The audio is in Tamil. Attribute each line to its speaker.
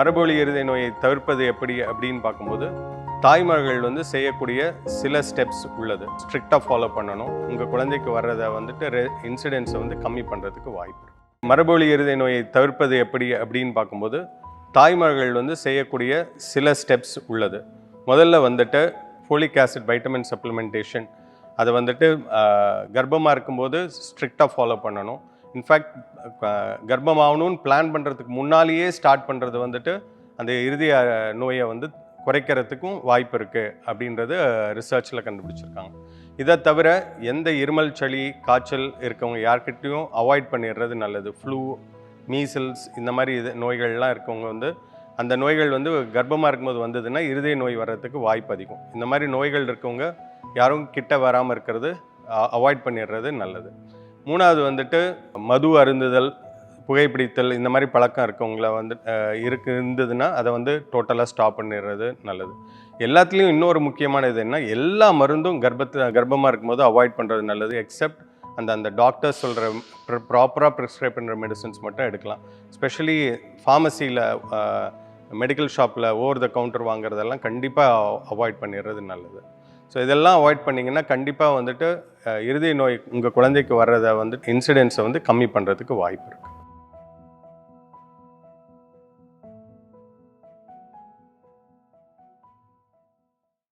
Speaker 1: மரபொழி இருதய நோயை தவிர்ப்பது எப்படி அப்படின்னு பார்க்கும்போது தாய்மார்கள் வந்து செய்யக்கூடிய சில ஸ்டெப்ஸ் உள்ளது. ஸ்ட்ரிக்டாக ஃபாலோ பண்ணணும். உங்கள் குழந்தைக்கு வர்றதை வந்துட்டு இன்சிடென்ட்ஸை வந்து கம்மி பண்ணுறதுக்கு வாய்ப்பு மரபொழி இருதய நோயை தவிர்ப்பது எப்படி அப்படின்னு பார்க்கும்போது தாய்மார்கள் வந்து செய்யக்கூடிய சில ஸ்டெப்ஸ் உள்ளது. முதல்ல வந்துட்டு ஃபோலிக் ஆசிட் வைட்டமின் சப்ளிமெண்டேஷன் அதை வந்துட்டு கர்ப்பமாக இருக்கும்போது ஸ்ட்ரிக்டாக ஃபாலோ பண்ணணும். இன்ஃபேக்ட் கர்ப்பமாகணும்னு பிளான் பண்ணுறதுக்கு முன்னாலேயே ஸ்டார்ட் பண்ணுறது வந்துட்டு அந்த இறுதிய நோயை வந்து குறைக்கிறதுக்கும் வாய்ப்பு இருக்குது அப்படின்றது ரிசர்ச்சில் கண்டுபிடிச்சிருக்காங்க. இதை தவிர எந்த இருமல் சளி காய்ச்சல் இருக்கவங்க யார்கிட்டையும் அவாய்ட் பண்ணிடுறது நல்லது. ஃப்ளூ மீசல்ஸ் இந்த மாதிரி இது நோய்கள்லாம் இருக்கவங்க வந்து அந்த நோய்கள் வந்து கர்ப்பமாக இருக்கும்போது வந்ததுன்னா இருதய நோய் வர்றதுக்கு வாய்ப்பு அதிகம். இந்த மாதிரி நோய்கள் இருக்கவங்க யாரும் கிட்ட வராமல் இருக்கிறது அவாய்ட் பண்ணிடுறது நல்லது. மூணாவது வந்துட்டு மது அருந்துதல் புகைப்பிடித்தல் இந்த மாதிரி பழக்கம் இருக்கவங்கள வந்து இருக்கு இருந்ததுன்னா அதை வந்து டோட்டலாக ஸ்டாப் பண்ணிடுறது நல்லது. எல்லாத்துலேயும் இன்னொரு முக்கியமான இது என்ன? எல்லா மருந்தும் கர்ப்பத்தை கர்ப்பமாக இருக்கும்போது அவாய்ட் பண்ணுறது நல்லது எக்ஸப்ட் அந்த அந்த டாக்டர்ஸ் சொல்கிற ப்ராப்பராக ப்ரிஸ்கிரைப் பண்ணுற மெடிசன்ஸ் மட்டும் எடுக்கலாம். ஸ்பெஷலி ஃபார்மசியில் மெடிக்கல் ஷாப்பில் ஓவர் த கவுண்டர் வாங்குறதெல்லாம் கண்டிப்பாக அவாய்ட் பண்ணிடுறது நல்லது. ஸோ இதெல்லாம் அவாய்ட் பண்ணிங்கன்னா கண்டிப்பாக வந்துட்டு இறுதி இருதய நோய் உங்கள் குழந்தைக்கு வர்றதை வந்து இன்சிடென்ட்ஸை வந்து கம்மி பண்ணுறதுக்கு வாய்ப்பு இருக்குது